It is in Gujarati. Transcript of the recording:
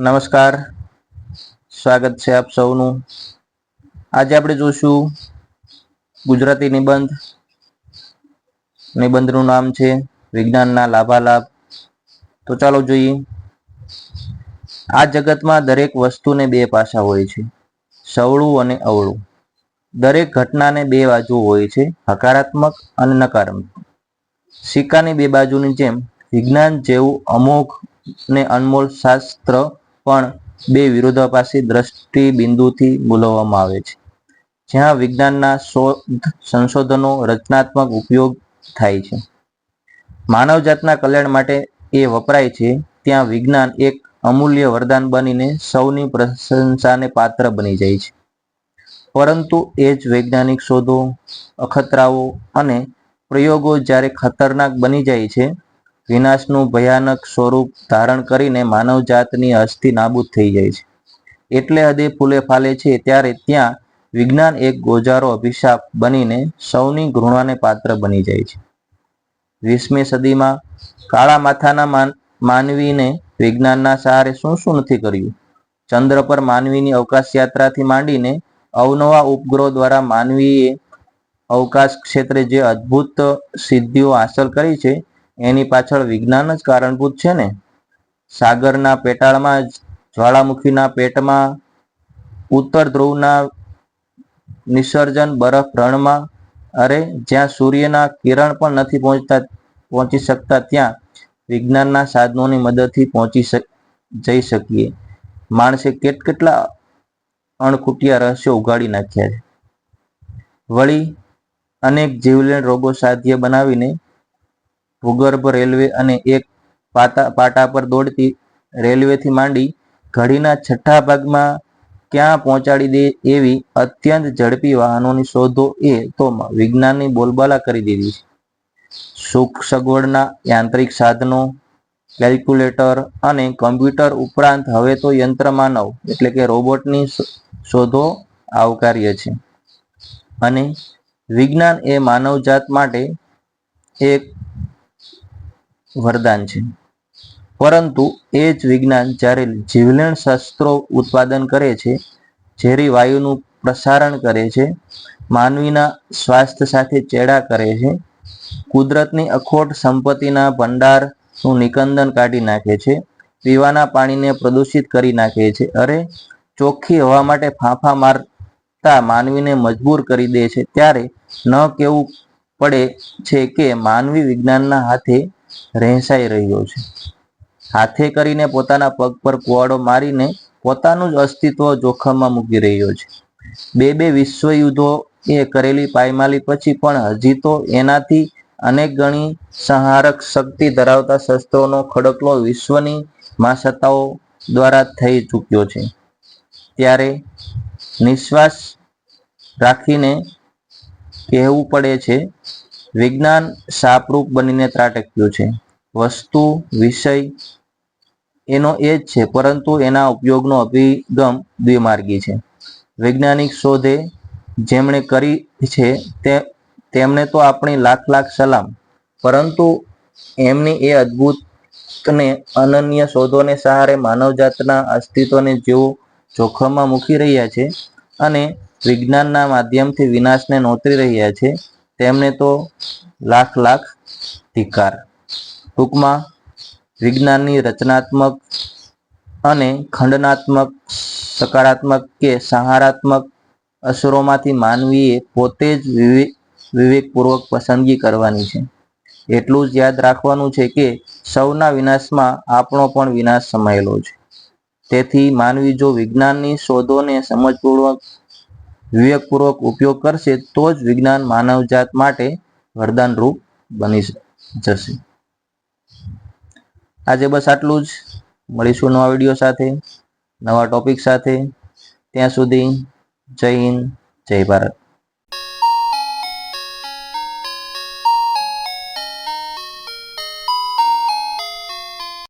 નમસ્કાર. સ્વાગત છે આપ સૌનું. આજે આપણે જોશું ગુજરાતી નિબંધ. નિબંધનું નામ છે વિજ્ઞાનના લાભાલાભ. તો ચાલો જોઈએ. આ જગતમાં દરેક વસ્તુને બે પાસા હોય છે. સવળું અને અવળું. દરેક ઘટનાને બે બાજુ હોય છે, હકારાત્મક અને નકારાત્મક. સિક્કાની બે બાજુની જેમ વિજ્ઞાન જેવું અમોઘ ને અનમોલ શાસ્ત્ર પણ બે વિરોધાભાસી દ્રષ્ટિ બિંદુથી બોલાવવામાં આવે છે. જ્યાં વિજ્ઞાનના શોધ સંશોધનો રચનાત્મક ઉપયોગ થાય છે. માનવજાતના કલ્યાણ માટે એ વપરાય છે, ત્યાં વિજ્ઞાન એક અમૂલ્ય વરદાન બનીને સૌની પ્રશંસાને પાત્ર બની જાય છે. પરંતુ એ જ વૈજ્ઞાનિક શોધો, અખતરાઓ અને પ્રયોગો જ્યારે ખતરનાક બની જાય છે વિનાશનું ભયાનક સ્વરૂપ ધારણ કરીને માનવજાતની અસ્થિ નાબૂદ થઈ જાય છે. એટલે હદે ફૂલે ફાલે છે ત્યારે ત્યાં વિજ્ઞાન એક ગોજારો અભિશાપ બનીને સૌની ઘૃણાને પાત્ર બની જાય છે. વીસમી સદીમાં કાળા માથાના માનવીને વિજ્ઞાનના સહારે શું શું નથી કર્યું? ચંદ્ર પર માનવીની અવકાશ યાત્રાથી માંડીને અવનવા ઉપગ્રહો દ્વારા માનવીએ અવકાશ ક્ષેત્રે જે અદ્ભુત સિદ્ધિઓ હાંસલ કરી છે એની પાછળ વિજ્ઞાન જ કારણભૂત છે ને? સાગરના પેટાળમાં જ્વાળામુખીના પેટમાં, ઉત્તર ધ્રુવના નિસર્જન બરફ રણમાં, અરે, જ્યાં સૂર્યના કિરણ પણ નથી પહોંચતા, પહોંચી શકતા ત્યાં વિજ્ઞાનના સાધનોની મદદથી પહોંચી જઈ શકીએ. માણસે કેટ કેટલા અણખૂટિયા રહસ્યો ઉગાડી નાખ્યા છે. વળી અનેક જીવલેણ રોગો સાધ્ય બનાવીને ભૂગર્ભ રેલવે અને એક પાટા પાટા પર દોડતી રેલવેથી માંડી ઘડીના છઠ્ઠા ભાગમાં ક્યાં પહોંચાડી દે એવી અત્યંત ઝડપી વાહનોની શોધો એ તો વિજ્ઞાનની બોલબાલા કરી દીધી સુખ સગવડના યાંત્રિક સાધનો, કેલ્ક્યુલેટર અને કમ્પ્યુટર ઉપરાંત હવે તો યંત્ર માનવ એટલે કે રોબોટની શોધો આવકાર્ય છે. અને વિજ્ઞાન એ માનવજાત માટે એક વરદાન છે. પરંતુ એ જ વિજ્ઞાન જ્યારે જીવલેણ શસ્ત્રો ઉત્પાદન કરે છે, ઝેરી વાયુનું પ્રસારણ કરે છે, માનવીના સ્વાસ્થ્ય સાથે ચેડા કરે છે, કુદરતની અખોટ સંપત્તિના ભંડારનું નિકંદન કાઢી નાખે છે, પીવાના પાણીને પ્રદૂષિત કરી નાખે છે, અરે ચોખ્ખી હવા માટે ફાંફા મારતા માનવીને મજબૂર કરી દે છે, ત્યારે ન કેવું પડે છે કે માનવી વિજ્ઞાનના હાથે રહેસાઈ રહ્યો છે. હાથે કરીને પોતાના પગ પર કુવાડો મારીને પોતાનું જ અસ્તિત્વ જોખમમાં મૂકી રહ્યો છે. બે બે વિશ્વયુદ્ધો એ કરેલી પાયમાલી પછી પણ હજી તો એનાથી અનેક ગણી સંહારક શક્તિ ધરાવતા શસ્ત્રોનો ખડકલો વિશ્વની મહાસત્તાઓ દ્વારા થઈ ચૂક્યો છે. ત્યારે નિશ્વાસ રાખીને કહેવું પડે છે વિજ્ઞાન સાપરૂપ બનીને ત્રાટક્યું છે. વસ્તુ, વિષય, એનો એ જ છે, પરંતુ એના ઉપયોગનો અભિગમ દ્વિમાર્ગી છે. વૈજ્ઞાનિક શોધે જેમણે કરી છે તે, તેમને તો આપણી લાખ લાખ સલામ, પરંતુ એમની એ અદ્ભુત અને અનન્ય શોધોને સહારે માનવજાતના અસ્તિત્વને જેઓ જોખમમાં મૂકી રહ્યા છે અને વિજ્ઞાનના માધ્યમથી વિનાશને નોતરી રહ્યા છે તેમને તો લાખ લાખ ધિકાર ટૂંકમાં વિજ્ઞાનની રચનાત્મક અને ખંડનાત્મક, સકારાત્મક કે સહારાત્મક અસરોમાંથી માનવીએ પોતે જ વિવેક વિવેકપૂર્વક પસંદગી કરવાની છે. એટલું જ યાદ રાખવાનું છે કે સૌના વિનાશમાં આપણો પણ વિનાશ સમાયેલો છે. તેથી માનવી જો વિજ્ઞાનની શોધોને સમજપૂર્વક વિવેકપૂર્વક ઉપયોગ કરશે તો જ વિજ્ઞાન માનવજાત માટે વરદાનરૂપ બની જશે. આજે બસ આટલું જ. મળીશું નવા વીડિયો સાથે, નવા ટોપિક સાથે. ત્યાં સુધી જય હિન્દ, જય ભારત.